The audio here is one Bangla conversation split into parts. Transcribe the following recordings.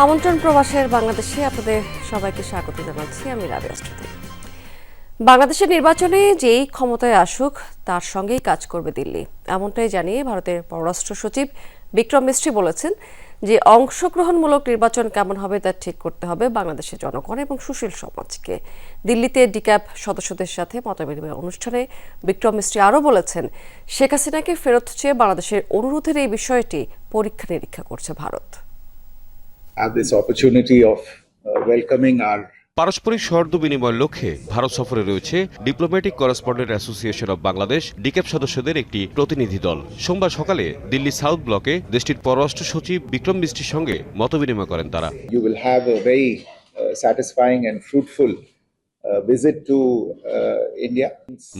আমন্ত্রণ প্রবাসের বাংলাদেশে আপনাদের সবাইকে স্বাগত জানাচ্ছি। আমি রাবিয়া স্তুতি বাংলাদেশের নির্বাচনে যেই ক্ষমতায় আসুক, তার সঙ্গেই কাজ করবে দিল্লি। এমনটাই জানিয়ে ভারতের পররাষ্ট্র সচিব বিক্রম মিস্ত্রি বলেছেন যে, অংশগ্রহণমূলক নির্বাচন কেমন হবে তা ঠিক করতে হবে বাংলাদেশের জনগণ এবং সুশীল সমাজকে। দিল্লিতে ডিক্যাপ সদস্যদের সাথে মতবিনিময় অনুষ্ঠানে বিক্রম মিস্ত্রি আরও বলেছেন, শেখ হাসিনাকে ফেরত চেয়ে বাংলাদেশের অনুরোধের এই বিষয়টি পরীক্ষা নিরীক্ষা করছে Bharat. Have this opportunity of uh, welcoming our পারস্পরিক সহর্দ বিনিময়ের লক্ষ্যে ভারত সফরে রয়েছে diplomatic correspondent association of Bangladesh DCAB সদস্যদের একটি প্রতিনিধি দল। সোমবার সকালে দিল্লি সাউথ ব্লকে দেশটির পররাষ্ট্র সচিব বিক্রম মিষ্টির সঙ্গে মতবিনিময় করেন তারা। You will have a very satisfying satisfying and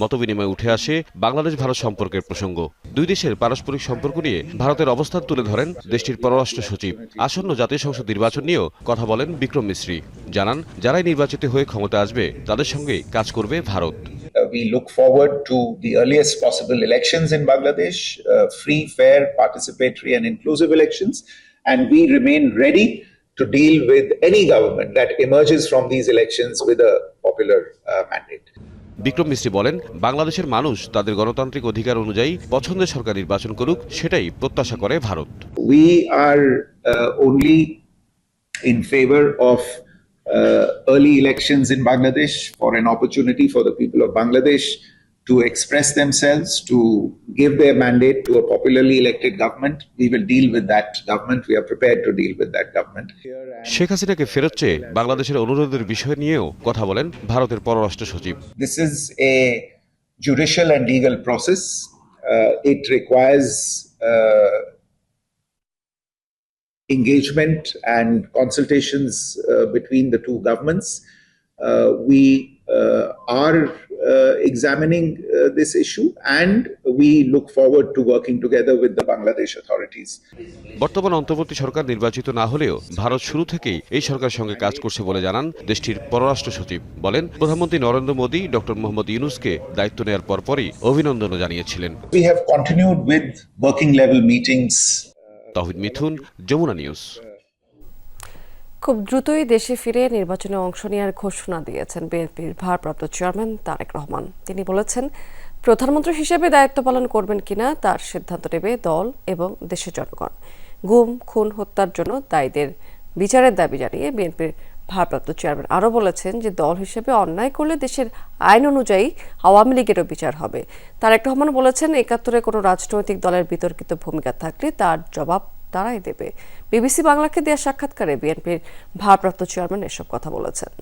মতবিনিময়ে উঠে আসে বাংলাদেশ ভারত সম্পর্কের প্রসঙ্গ। দুই দেশের পারস্পরিক সম্পর্ক নিয়ে ভারতের অবস্থান তুলে ধরেন দেশটির পররাষ্ট্র সচিব। আসন্ন জাতীয় সংসদ নির্বাচন নিয়েও কথা বলেন বিক্রম মিশ্রি জানান যারাই নির্বাচিত হয়ে ক্ষমতা আসবে তাদের সঙ্গে কাজ করবে Bharat. Uh, we look forward to the earliest possible elections in Bangladesh, uh, free, fair, participatory, and inclusive elections, and we remain ready to deal with any government that emerges from these elections with a popular uh, mandate. Vikram মিস্ত্রি বলেন বাংলাদেশের মানুষ তাদের গণতান্ত্রিক অধিকার অনুযায়ী পছন্দের সরকার নির্বাচন করুক সেটাই প্রত্যাশা করে Bharat we are uh, only in favor of uh, early elections in Bangladesh for an opportunity for the people of Bangladesh to express themselves, to give their mandate to a popularly elected government. We will deal with that government. We are prepared to deal with that government. Sheikh হাসিনাকে ফেরত চেয়ে বাংলাদেশের অনুরোধের বিষয় নিয়েও কথা বলেন ভারতের পররাষ্ট্র সচিব This is a judicial and legal process. Uh, it requires uh, engagement and consultations uh, between the two governments. Uh, we uh, are uh, examining uh, this issue and we look forward to working together with the Bangladesh authorities. বর্তমান অন্তর্বর্তী সরকার নির্বাচিত না হলেও ভারত শুরু থেকেই এই সরকারের সঙ্গে কাজ করছে বলে জানান দেশটির পররাষ্ট্র সচিব। বলেন প্রধানমন্ত্রী নরেন্দ্র মোদী ডক্টর মোহাম্মদ ইউনুসকে দায়িত্ব নেওয়ার পরপরই অভিনন্দনও জানিয়েছিলেন। We have continued with working level meetings. Tohid Mithun Jamuna news. খুব দ্রুতই দেশে ফিরে নির্বাচনে অংশ নেওয়ার ঘোষণা দিয়েছেন বিএনপির ভারপ্রাপ্ত চেয়ারম্যান তারেক রহমান। তিনি বলেছেন, প্রধানমন্ত্রী হিসেবে দায়িত্ব পালন করবেন কিনা তার সিদ্ধান্ত নেবে দল এবং দেশের জনগণ। গুম, খুন, হত্যার জন্য দায়ীদের বিচারের দাবি জানিয়ে বিএনপির ভারপ্রাপ্ত চেয়ারম্যান আরও বলেছেন যে দল হিসেবে অন্যায় করলে দেশের আইন অনুযায়ী আওয়ামী লীগেরও বিচার হবে। তারেক রহমান বলেছেন, একাত্তরে কোনো রাজনৈতিক দলের বিতর্কিত ভূমিকা থাকলে তার জবাব তারাই দেবে। বিবিসি বাংলাকে দেওয়া সাক্ষাৎকারে বিএনপির ভারপ্রাপ্ত চেয়ারম্যান এসব কথা বলেছেন।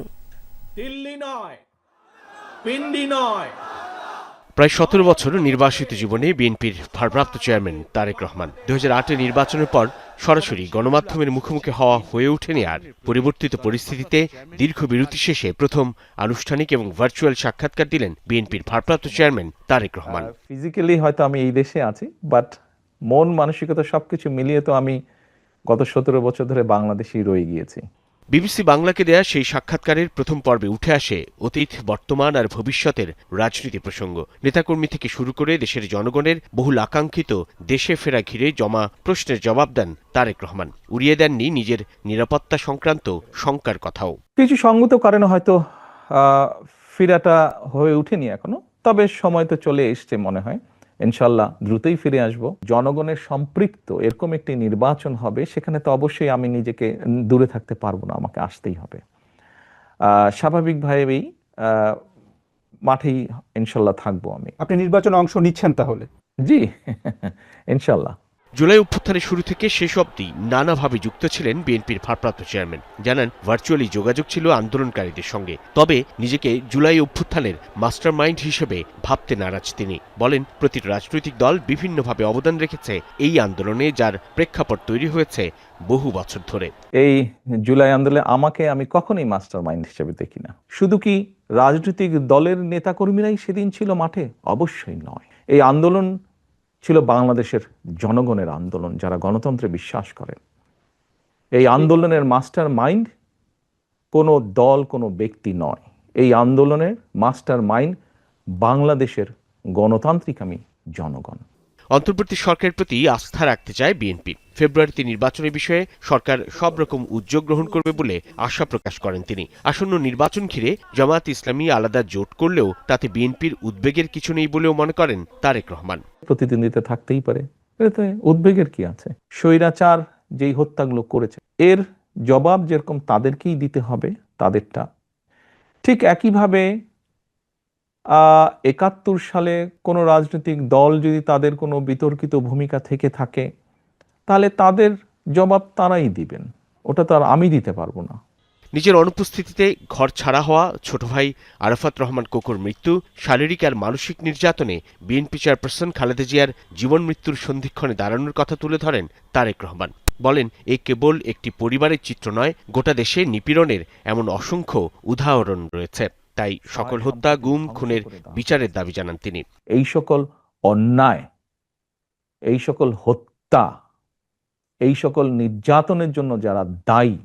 দিল্লি নয় পিন্ডি নয়। প্রায় সতেরো বছর নির্বাসিত জীবনে বিএনপির ভারপ্রাপ্ত চেয়ারম্যান তারেক রহমান। দু হাজার নির্বাচনের পর সরাসরি গণমাধ্যমের মুখোমুখি হওয়া হয়ে ওঠেনি আর। পরিবর্তিত পরিস্থিতিতে দীর্ঘ বিরতি শেষে প্রথম আনুষ্ঠানিক এবং ভার্চুয়াল সাক্ষাৎকার দিলেন বিএনপির ভারপ্রাপ্ত চেয়ারম্যান তারেক রহমান। ফিজিক্যালি হয়তো আমি এই দেশে আছি বাট মন মানসিকতা সবকিছু মিলিয়ে তো আমি গত সতেরো বছর ধরে বাংলাদেশেই রয়ে গিয়েছি। বিবিসি বাংলাকে দেয়া সেই সাক্ষাৎকারের প্রথম পর্বে উঠে আসে অতীত বর্তমান আর ভবিষ্যতের রাজনীতি প্রসঙ্গ। নেতাকর্মী থেকে শুরু করে দেশের জনগণের বহুল আকাঙ্ক্ষিত দেশে ফেরা ঘিরে জমা প্রশ্নের জবাব দেন তারেক রহমান। উড়িয়ে দেননি নিজের নিরাপত্তা সংক্রান্ত শঙ্কার কথাও। কিছু সঙ্গত কারণে হয়তো আহ, ফেরাটা হয়ে ওঠেনি এখনও তবে সময় তো চলে এসছে মনে হয়। ইনশাল্লাহ দ্রুতই ফিরে আসব। জনগণের সম্পৃক্ত এরকম একটি নির্বাচন হবে সেখানে তো অবশ্যই আমি নিজেকে দূরে থাকতে পারব না আমাকে আসতেই হবে। আহ, স্বাভাবিকভাবেই মাঠেই ইনশাল্লাহ থাকব আমি। আপনি নির্বাচনে অংশ নিচ্ছেন তাহলে? জি ইনশাল্লাহ। জুলাই অভ্যুত্থানের শুরু থেকে শেষ অবধি নানাভাবে যুক্ত ছিলেন বিএনপির ভারপ্রাপ্ত চেয়ারম্যান। জানান, ভার্চুয়ালি যোগাযোগ ছিল আন্দোলনকারীদের সঙ্গে। তবে নিজেকে জুলাই অভ্যুত্থানের মাস্টার মাইন্ড হিসেবে ভাবতে নারাজ তিনি। বলেন, প্রতিটি রাজনৈতিক দল বিভিন্নভাবে অবদান রেখেছে এই আন্দোলনে, যার প্রেক্ষাপট তৈরি হয়েছে বহু বছর ধরে। এই জুলাই আন্দোলনে আমাকে আমি কখনোই মাস্টার মাইন্ড হিসেবে দেখি না। শুধু কি রাজনৈতিক দলের নেতাকর্মীরাই সেদিন ছিল মাঠে? অবশ্যই নয়। এই আন্দোলন ছিল বাংলাদেশের জনগণের আন্দোলন যারা গণতন্ত্রে বিশ্বাস করেন এই আন্দোলনের মাস্টার মাইন্ড কোনো দল, কোনো ব্যক্তি নয়। এই আন্দোলনের মাস্টার মাইন্ড বাংলাদেশের গণতান্ত্রিক আমি জনগণ। অন্তর্বর্তী সরকারের প্রতি আস্থা রাখতে চায় বিএনপি। ফেব্রুয়ারিতে নির্বাচনের বিষয়ে সরকার সব রকম উদ্যোগ গ্রহণ করবে বলে আশা প্রকাশ করেন তিনি। আসন্ন নির্বাচন ঘিরে জামায়াত ইসলামী আলাদা জোট করলেও তাতে বিএনপির উদ্বেগের কিছু নেই বলেও মনে করেন তারেক রহমান। প্রতিদ্বন্দ্বিতা থাকতেই পারে। এতে উদ্বেগের কি আছে? স্বৈরাচার যেই হত্যাগুলো করেছে, এর জবাব যেরকম তাদেরকেই দিতে হবে, তাদেরটা ঠিক একইভাবে একাত্তর সালে কোনো রাজনৈতিক দল যদি তাদের কোনো বিতর্কিত ভূমিকা থেকে থাকে, তাহলে তাদের জবাব তারাই দিবেন। ওটা তো আর আমি দিতে পারব না। নিজের অনুপস্থিতিতে ঘর ছাড়া হওয়া, ছোট ভাই আরাফাত রহমান কোকর মৃত্যু, শারীরিক আর মানসিক নির্যাতনে বিএনপি চেয়ারপারসন খালেদা জিয়ার জীবন মৃত্যুর সন্ধিক্ষণে দাঁড়ানোর কথা তুলে ধরেন তারেক রহমান। বলেন, এ কেবল একটি পরিবারের চিত্র নয়, গোটা দেশে নিপীড়নের এমন অসংখ্য উদাহরণ রয়েছে। তাই সকল হত্যা গুম খুনের বিচারের দাবি জানান তিনি। এই সকল অন্যায় এই সকল হত্যা এই সকল নির্যাতনের জন্য যারা দায়ী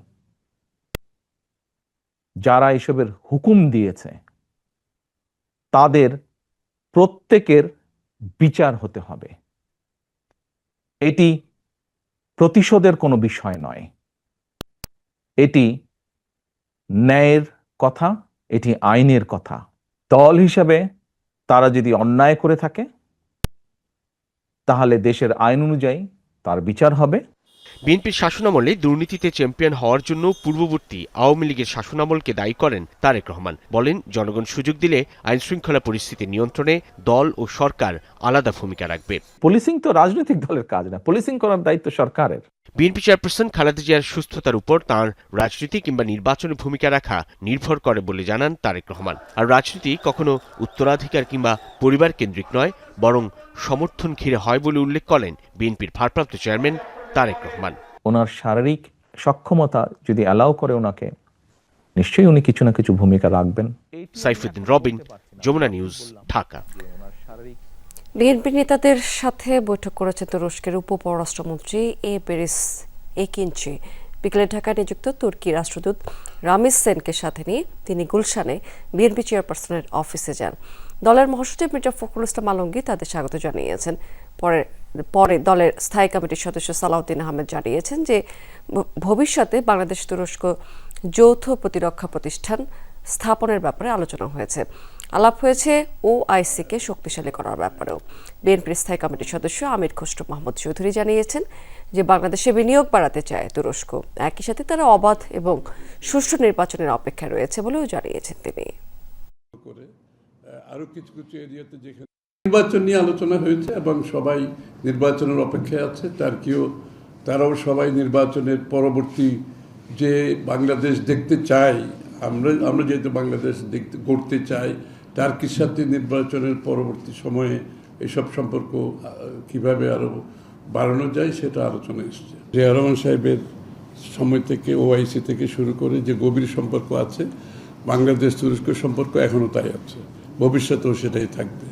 যারা এসবের হুকুম দিয়েছে তাদের প্রত্যেকের বিচার হতে হবে। এটি প্রতিশোধের কোনো বিষয় নয়। এটি ন্যায়ের কথা এটি আইনের কথা। দল হিসাবে তারা যদি অন্যায় করে থাকে তাহলে দেশের আইন অনুযায়ী তার বিচার হবে। বিএনপির শাসনামলে দুর্নীতিতে চ্যাম্পিয়ন হওয়ার জন্য পূর্ববর্তী আওয়ামী লীগের শাসনামলকে দায়ী করেন তারেক রহমান। বলেন জনগণ সুযোগ দিলে আইন শৃঙ্খলা পরিস্থিতি নিয়ন্ত্রণে দল ও সরকার আলাদা ভূমিকা রাখবে। পুলিশিং তো রাজনৈতিক দলের কাজ না পুলিশিং করার দায়িত্ব সরকারের। বিএনপি চেয়ারপারসন খালেদা জিয়ার সুস্থতার উপর তাঁর রাজনীতি কিংবা নির্বাচনে ভূমিকা রাখা নির্ভর করে বলে জানান তারেক রহমান। আর রাজনীতি কখনো উত্তরাধিকার কিংবা পরিবার কেন্দ্রিক নয় বরং সমর্থন ঘিরে হয় বলে উল্লেখ করেন বিএনপির ভারপ্রাপ্ত চেয়ারম্যান তারেক রহমান। ওনার শারীরিক সক্ষমতা যদি অ্যালাউ করে ওনাকে নিশ্চয়ই উনি কিছু না কিছু ভূমিকা রাখবেন। সাইফুদ্দিন রবিন যমুনা নিউজ ঢাকা। বিএনপি নেতাদের সাথে বৈঠক করেছেন তুরস্কের উপ পররাষ্ট্রমন্ত্রী এ পেরিস একিনচি। বিকেলে ঢাকায় নিযুক্ত তুর্কি রাষ্ট্রদূত রামিস সেনকে সাথে নিয়ে তিনি গুলশানে বিএনপি চেয়ারপারসনের অফিসে যান। দলের মহাসচিব মির্জা ফখরুল ইসলাম আলমগীর তাদের স্বাগত জানিয়েছেন। পরে পরে দলের স্থায়ী কমিটির সদস্য সালাউদ্দিন আহমেদ জানিয়েছেন যে ভবিষ্যতে বাংলাদেশ তুরস্ক যৌথ প্রতিরক্ষা প্রতিষ্ঠান স্থাপনের ব্যাপারে আলোচনা হয়েছে। আলাপ হয়েছে ও আইসিকে শক্তিশালী করার ব্যাপারেও। বিএনপির স্থায়ী কমিটির সদস্য আমির খসরু মাহমুদ চৌধুরী জানিয়েছেন যে বাংলাদেশে বিনিয়োগ বাড়াতে চায় তুরস্ক। একই সাথে তারা অবাধ এবং সুষ্ঠু নির্বাচনের অপেক্ষায় রয়েছে বলেও জানিয়েছেন তিনি। আরও কিছু কিছু এরিয়াতে যেখানে নির্বাচন নিয়ে আলোচনা হয়েছে এবং সবাই নির্বাচনের অপেক্ষায় আছে, তার টার্কিও তারাও সবাই নির্বাচনের পরবর্তী যে বাংলাদেশ দেখতে চাই আমরা আমরা যেহেতু বাংলাদেশ দেখতে, গড়তে চাই টার্কির সাথে নির্বাচনের পরবর্তী সময়ে এসব সম্পর্ক কীভাবে আরও বাড়ানো যায় সেটা আলোচনা এসছে। জিয়া রহমান সাহেবের সময় থেকে ওআইসি থেকে শুরু করে যে গভীর সম্পর্ক আছে, বাংলাদেশ তুরস্ক সম্পর্ক এখনও তাই আছে। ভবিষ্যতেও সেটাই থাকবে।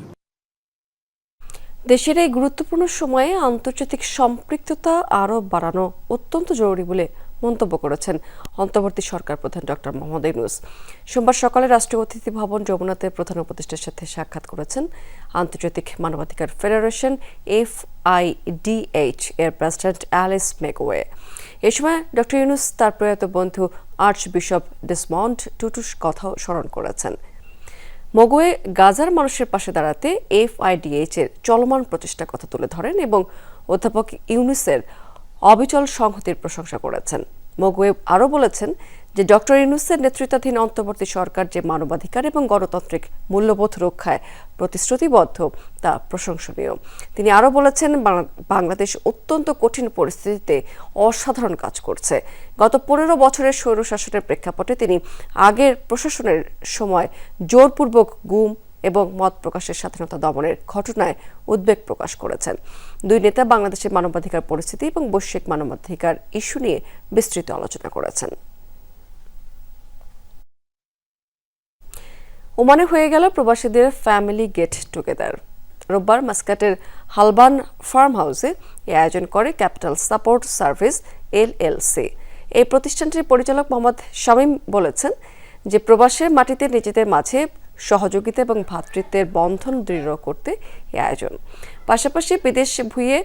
দেশের এই গুরুত্বপূর্ণ সময়ে আন্তর্জাতিক সম্পৃক্ততা আরও বাড়ানো অত্যন্ত জরুরি বলে মন্তব্য করেছেন অন্তর্বর্তী সরকার প্রধান ডক্টর মোহাম্মদ ইউনুস। সোমবার সকালে রাষ্ট্রীয় অতিথি ভবন যমুনাতে প্রধান উপদেষ্টার সাথে সাক্ষাৎ করেছেন আন্তর্জাতিক মানবাধিকার ফেডারেশন এফ আই ডিএইচ এর প্রেসিডেন্ট অ্যালিস মেকওয়ে। এ সময় ডক্টর ইউনুস তার প্রয়াত বন্ধু আর্চ বিশপ ডিসমন্ড টুটুস কথাও স্মরণ করেছেন। মগুয়ে গাজার মানুষের পাশে দাঁড়াতে এফআইডিএইচ এর চলমান প্রচেষ্টার কথা তুলে ধরেন এবং অধ্যাপক ইউনুসের অবিচল সংহতির প্রশংসা করেছেন। মগুয়ে আরও বলেছেন যে ডক্টর ইউনুসের নেতৃত্বাধীন অন্তর্বর্তী সরকার যে মানবাধিকার এবং গণতান্ত্রিক মূল্যবোধ রক্ষায় প্রতিশ্রুতিবদ্ধ, তা প্রশংসনীয়। তিনি আরও বলেছেন বাংলাদেশ অত্যন্ত কঠিন পরিস্থিতিতে অসাধারণ কাজ করছে। গত পনেরো বছরের স্বৈরশাসনের প্রেক্ষাপটে তিনি আগের প্রশাসনের সময় জোরপূর্বক গুম এবং মত প্রকাশের স্বাধীনতা দমনের ঘটনায় উদ্বেগ প্রকাশ করেছেন। দুই নেতা বাংলাদেশের মানবাধিকার পরিস্থিতি এবং বৈশ্বিক মানবাধিকার ইস্যু নিয়ে বিস্তৃত আলোচনা করেছেন। ওমানে হয়ে গেল প্রবাসীদের ফ্যামিলি গেট টুগেদার রোববার মাস্কাটের হালবান ফার্ম হাউসে এই আয়োজন করে ক্যাপিটাল সাপোর্ট সার্ভিস এলএলসি এই প্রতিষ্ঠানটির পরিচালক মোহাম্মদ শামীম বলেছেন যে প্রবাসের মাটিতে নিজেদের মাঝে সহযোগিতা এবং ভ্রাতৃত্বের বন্ধন দৃঢ় করতে এই আয়োজন। পাশাপাশি বিদেশ ভুঁইয়ে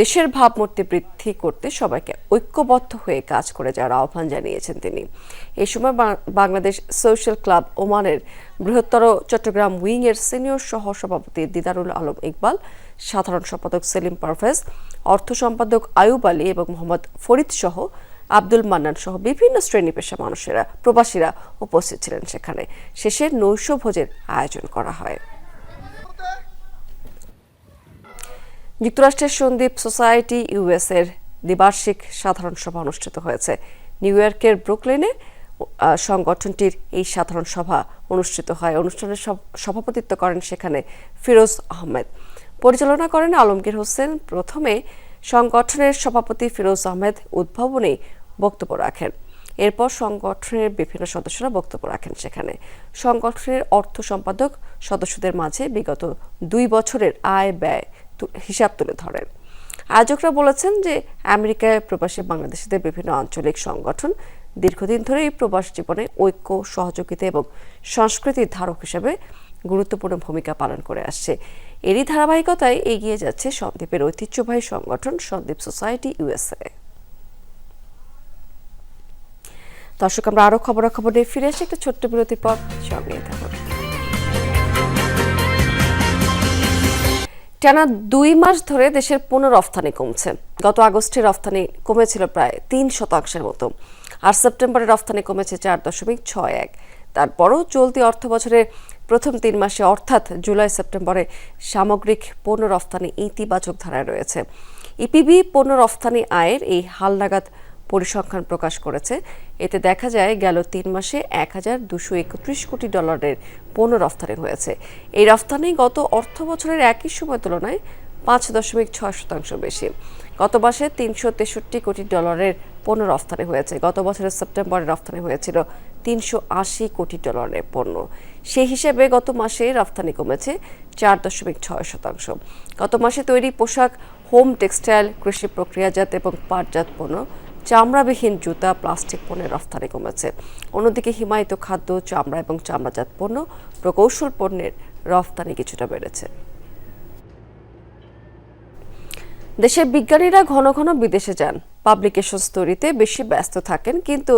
দেশের ভাবমূর্তি বৃদ্ধি করতে সবাইকে ঐক্যবদ্ধ হয়ে কাজ করে যাওয়ার আহ্বান জানিয়েছেন তিনি। এ সময় বাংলাদেশ সোশ্যাল ক্লাব ওমানের বৃহত্তর চট্টগ্রাম উইং এর সিনিয়র সহ সভাপতি দিদারুল আলম ইকবাল, সাধারণ সম্পাদক সেলিম পারভেজ, অর্থ সম্পাদক আয়ুব আলী এবং মোহাম্মদ ফরিদ সহ আব্দুল মান্নান সহ বিভিন্ন শ্রেণি পেশা মানুষেরা, প্রবাসীরা উপস্থিত ছিলেন সেখানে। শেষে নৈশ ভোজের আয়োজন করা হয়। যুক্তরাষ্ট্রের সন্দীপ সোসাইটি ইউএস এর দ্বিবার্ষিক সাধারণ সভা অনুষ্ঠিত হয়েছে। নিউ ইয়র্কের ব্রুকলেনে সংগঠনটির এই সাধারণ সভা অনুষ্ঠিত হয়। অনুষ্ঠানে সভ- সভাপতিত্ব করেন সেখানে ফিরোজ আহমেদ। পরিচালনা করেন আলমগীর হোসেন। প্রথমে সংগঠনের সভাপতি ফিরোজ আহমেদ উদ্ভাবনী বক্তব্য রাখেন। এরপর সংগঠনের বিভিন্ন সদস্যরা বক্তব্য রাখেন সেখানে। সংগঠনের অর্থ সম্পাদক সদস্যদের মাঝে বিগত দুই বছরের আয় ব্যয় হিসাব তুলে ধরেন। আয়োজকরা বলেছেন যে আমেরিকায় প্রবাসী বাংলাদেশিদের বিভিন্ন আঞ্চলিক সংগঠন দীর্ঘদিন ধরে এই প্রবাস জীবনে ঐক্য, সহযোগিতা এবং সংস্কৃতির ধারক হিসেবে গুরুত্বপূর্ণ ভূমিকা পালন করে আসছে। এরই ধারাবাহিকতায় এগিয়ে যাচ্ছে সন্দ্বীপের ঐতিহ্যবাহী সংগঠন সন্দ্বীপ সোসাইটি ইউএসএ দর্শক, আমরা আরও খবরাখবর নিয়ে ফিরে আসি। একটা ছোট্ট বিরতির পর সঙ্গে থাকুন। টানা দুই মাস ধরে দেশের পণ্য রফতানি কমছে। গত আগস্টে রফতানি কমেছিল প্রায় তিন শতাংশের মতো। আর সেপ্টেম্বরে রফতানি কমেছে চার দশমিক ছয় এক। তারপরও চলতি অর্থ বছরের প্রথম তিন মাসে অর্থাৎ জুলাই সেপ্টেম্বরে সামগ্রিক পণ্য রফতানি ইতিবাচক ধারায় রয়েছে। ইপিবি পণ্য রফতানি আয়ের এই হালনাগাদ পরিসংখ্যান প্রকাশ করেছে। এতে দেখা যায় গেল তিন মাসে এক হাজার দুশো একত্রিশ কোটি ডলারের পণ্য রফতানি হয়েছে। এই রফতানি গত অর্থ বছরের একই সময় তুলনায় পাঁচ দশমিক ছয় শতাংশ বেশি। গত মাসে তিনশো তেষট্টি কোটি ডলারের পণ্য রফতানি হয়েছে। গত বছরের সেপ্টেম্বরে রফতানি হয়েছিল তিনশো আশি কোটি ডলারের পণ্য। সেই হিসেবে গত মাসে রফতানি কমেছে চার দশমিক ছয় শতাংশ। গত মাসে তৈরি পোশাক, হোম টেক্সটাইল, কৃষি প্রক্রিয়াজাত এবং পাটজাত পণ্য, চামড়াবিহীন জুতা, প্লাস্টিক পণ্যের রফতানি কমেছে। অন্যদিকে হিমায়িত খাদ্য, চামড়া এবং চামড়াজাত পণ্য প্রকৌশল পণ্যের রফতানি কিছুটা বেড়েছে। দেশের বিজ্ঞানীরা ঘন ঘন বিদেশে যান। পাবলিকেশনস তৈরিতে বেশি ব্যস্ত থাকেন, কিন্তু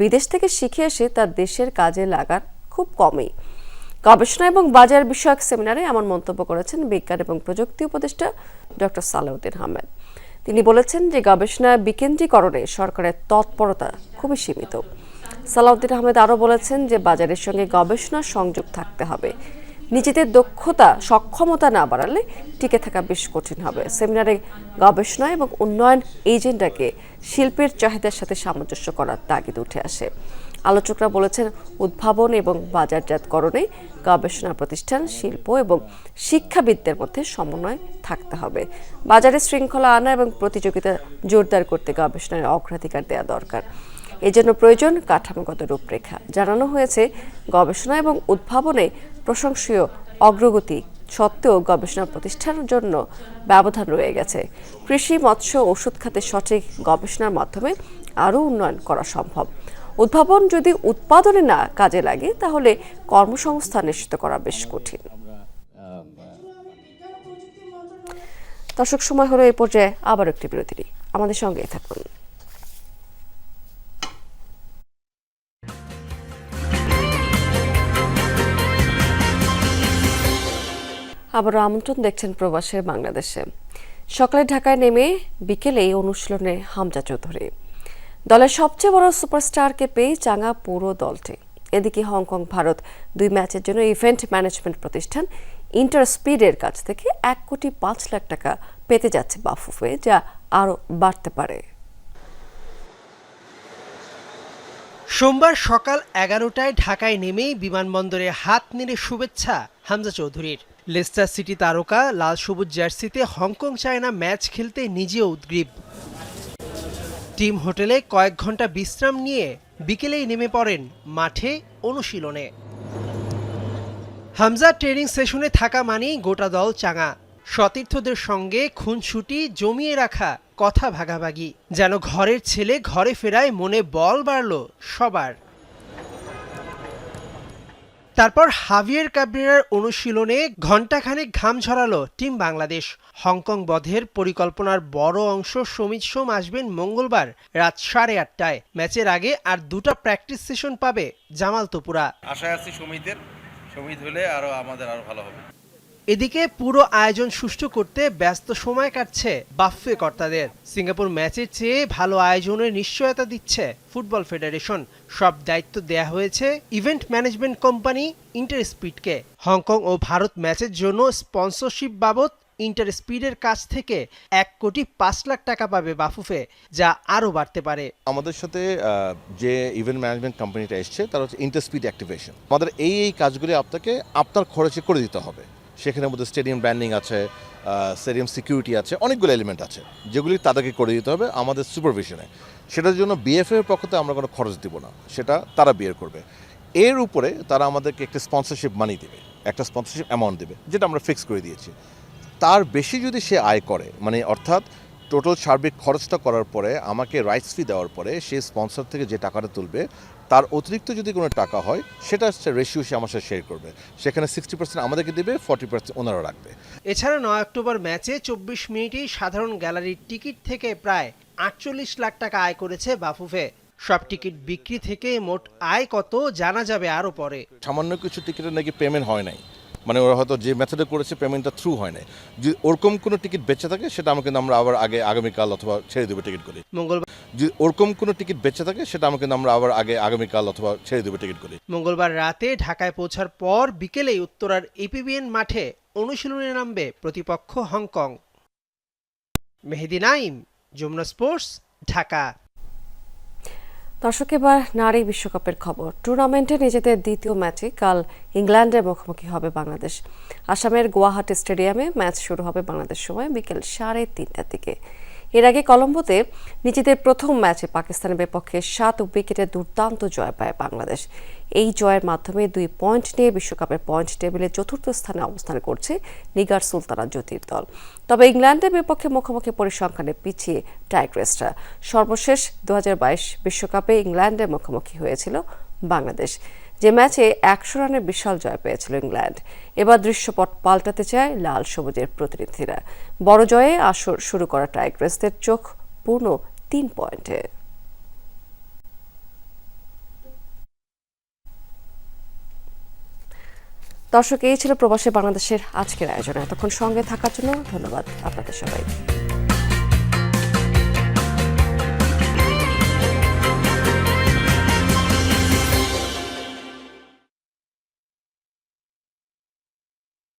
বিদেশ থেকে শিখে এসে তার দেশের কাজে লাগার খুব কমই। গবেষণা এবং বাজার বিষয়ক সেমিনারে এমন মন্তব্য করেছেন বিজ্ঞান এবং প্রযুক্তি উপদেষ্টা ডক্টর সালাউদ্দিন আহমেদ। তিনি বলেছেন যে গবেষণা বিকেন্দ্রীকরণে সরকারের তৎপরতা খুবই সীমিত। সালাউদ্দিন আহমেদ আরও বলেছেন যে বাজারের সঙ্গে গবেষণার সংযোগ থাকতে হবে। নিজেদের দক্ষতা, সক্ষমতা না বাড়ালে টিকে থাকা বেশ কঠিন হবে। সেমিনারে গবেষণা এবং উন্নয়ন এজেন্ডাকে শিল্পের চাহিদার সাথে সামঞ্জস্য করার তাগিদ উঠে আসে। আলোচকরা বলেছেন, উদ্ভাবন এবং বাজারজাতকরণে গবেষণা প্রতিষ্ঠান, শিল্প এবং শিক্ষাবিদদের মধ্যে সমন্বয় থাকতে হবে। বাজারে শৃঙ্খলা আনা এবং প্রতিযোগিতা জোরদার করতে গবেষণার অগ্রাধিকার দেওয়া দরকার। এজন্য প্রয়োজন কাঠামোগত রূপরেখা। জানানো হয়েছে, গবেষণা এবং উদ্ভাবনে প্রশংসীয় অগ্রগতি সত্ত্বেও গবেষণা প্রতিষ্ঠানের জন্য ব্যবধান রয়ে গেছে। কৃষি, মৎস্য, ওষুধ খাতে সঠিক গবেষণার মাধ্যমে আরও উন্নয়ন করা সম্ভব। উদ্ভাবন যদি উৎপাদনে না কাজে লাগে, তাহলে কর্মসংস্থান নিশ্চিত করা বেশ কঠিন। দর্শক, সময় হলো এই পর্যায়ে আবার একটি বিরতি আমাদের সঙ্গেই থাকুন। আবারও আমন্ত্রণ দেখছেন প্রবাসের বাংলাদেশে। সকালে ঢাকায় নেমে বিকেলেই অনুশীলনে হামজা চৌধুরী। দলের সবচেয়ে বড় সুপারস্টারকে পেয়ে চাঙা পুরো দলটি। এদিকে হংকং ভারত দুই ম্যাচের জন্য ইভেন্ট ম্যানেজমেন্ট প্রতিষ্ঠান ইন্টার স্পিডের কাছ থেকে এক কোটি পাঁচ লাখ টাকা পেতে যাচ্ছে বাফুফে, যা আরও বাড়তে পারে। সোমবার সকাল এগারোটায় ঢাকায় নেমেই বিমানবন্দরে হাত নেড়ে শুভেচ্ছা হামজা চৌধুরীর। লেস্টার সিটি তারকা, লাল সবুজ জার্সিতে হংকং, চায়না ম্যাচ খেলতে নিজেও উদ্গ্রীব। টিম হোটেলে কয়েক ঘণ্টা বিশ্রাম নিয়ে বিকেলেই নেমে পড়েন মাঠে অনুশীলনে। হামজা ট্রেনিং সেশনে থাকা মানেই গোটা দল চাঙা। সতীর্থদের সঙ্গে খুনছুটি জমিয়ে রাখা কথা ভাগাভাগি। যেন ঘরের ছেলে ঘরে ফেরায় মনে বল বাড়ল সবার। তারপর হাভিয়ের কাবরেরার অনুশীলনে ঘণ্টাখানেক ঘাম ঝরালো টিম বাংলাদেশ। হংকং বধের পরিকল্পনার বড় অংশ সমিত সোম আসবেন মঙ্গলবার রাত সাড়ে আটটায়। ম্যাচের আগে আর দুটা প্র্যাকটিস সেশন পাবে জামাল তপুরা আশা আছি সমিতের। সমিত হলে আরও আমাদের আরও ভালো হবে। এদিকে পুরো আয়োজন সুষ্ঠু করতে ব্যস্ত সময় কাটছে বাফে কর্তাদের। সিঙ্গাপুর ম্যাচের চেয়ে ভালো আয়োজনের নিশ্চয়তা দিচ্ছে ফুটবল ফেডারেশন। সব দায়িত্ব দেয়া হয়েছে ইভেন্ট ম্যানেজমেন্ট কোম্পানি ইন্টারস্পিডকে। হংকং ও ভারত ম্যাচের জন্য স্পন্সরশিপ বাবদ ইন্টার স্পিডের কাছ থেকে এক কোটি পাঁচ লাখ টাকা পাবে বাফুফে, যা আরও বাড়তে পারে। আমাদের সাথে যে ইভেন্ট ম্যানেজমেন্ট কোম্পানিটা এসছে, তার হচ্ছে ইন্টারস্পিড অ্যাক্টিভেশন। আমাদের এই এই কাজগুলি আপনাকে, আপনার খরচে করে দিতে হবে। সেখানের মধ্যে স্টেডিয়াম ব্র্যান্ডিং আছে স্টেডিয়াম সিকিউরিটি আছে, অনেকগুলো এলিমেন্ট আছে, যেগুলি তাদেরকে করে দিতে হবে আমাদের সুপারভিশনে সেটার জন্য বিএফএ এর পক্ষতে আমরা কোনো খরচ দিব না, সেটা তারা বিয়ের করবে। এর উপরে তারা আমাদেরকে একটা স্পন্সরশিপ মানি দেবে, একটা স্পন্সরশিপ অ্যামাউন্ট দেবে, যেটা আমরা ফিক্স করে দিয়েছি। তার বেশি যদি সে আয় করে মানে অর্থাৎ টোটাল সার্বিক খরচটা করার পরে আমাকে রাইটস ফি দেওয়ার পরে সে স্পন্সর থেকে যে টাকাটা তুলবে তার অতিরিক্ত যদি কোনো টাকা হয় সেটা হচ্ছে রেশিও সে আমার সাথে শেয়ার করবে। সেখানে সিক্সটি পার্সেন্ট আমাদেরকে দেবে ফর্টি পার্সেন্ট ওনারা রাখবে। এছাড়া নয় অক্টোবর ম্যাচে চব্বিশ মিনিটেই সাধারণ গ্যালারির টিকিট থেকে প্রায় আটচল্লিশ লাখ টাকা আয় করেছে বাফুফে। সব টিকিট বিক্রি থেকে মোট আয় কত জানা যাবে আরও পরে। সামান্য কিছু টিকিটের নাকি পেমেন্ট হয় নাই। মানে ওরা হয়তো যে মেথডে করেছে পেমেন্টটা থ্রু হয় নাই। যদি ওরকম কোনো টিকিট বেঁচে থাকে সেটা আমাকে আমরা আবার আগে আগামীকাল অথবা ছেড়ে দেবো টিকিটগুলি মঙ্গলবার যদি ওরকম কোনো টিকিট বেঁচে থাকে সেটা আমাকে আমরা আবার আগে আগামীকাল অথবা ছেড়ে দেবো টিকিটগুলি মঙ্গলবার রাতে ঢাকায় পৌঁছার পর বিকেলেই উত্তরার এপিবিএন মাঠে অনুশীলনে নামবে প্রতিপক্ষ Hong Kong. Mehedi Naim Jamuna sports Dhaka. দর্শক, এবার নারী বিশ্বকাপের খবর। টুর্নামেন্টে নিজেদের দ্বিতীয় ম্যাচে কাল ইংল্যান্ডের মুখোমুখি হবে বাংলাদেশ। আসামের গুয়াহাটি স্টেডিয়ামে ম্যাচ শুরু হবে বাংলাদেশ সময় বিকেল সাড়ে তিনটার দিকে। এর আগে কলম্বোতে নিজেদের প্রথম ম্যাচে পাকিস্তানের বিপক্ষে সাত উইকেটে দুর্দান্ত জয় পায় বাংলাদেশ। এই জয়ের মাধ্যমে দুই পয়েন্ট নিয়ে বিশ্বকাপের পয়েন্ট টেবিলে চতুর্থ স্থানে অবস্থান করছে নিগার সুলতানা জ্যোতির দল। তবে ইংল্যান্ডের বিপক্ষে মুখোমুখি পরিসংখ্যানে পিছিয়ে টাইগ্রেসরা। সর্বশেষ দু বিশ্বকাপে ইংল্যান্ডের মুখোমুখি হয়েছিল বাংলাদেশ। যে ম্যাচে একশো রানের বিশাল জয় পেয়েছিল ইংল্যান্ড। এবার দৃশ্যপট পাল্টাতে চায় লাল সবুজের প্রতিনিধিরা। বড় জয়ে আসর শুরু করা টাইগ্রেসদের চোখ পূর্ণ তিন পয়েন্টে। দর্শক, এই ছিল প্রবাসী বাংলাদেশের আজকের আয়োজন। এতক্ষণ সঙ্গে থাকার জন্য ধন্যবাদ আপনাদের সবাই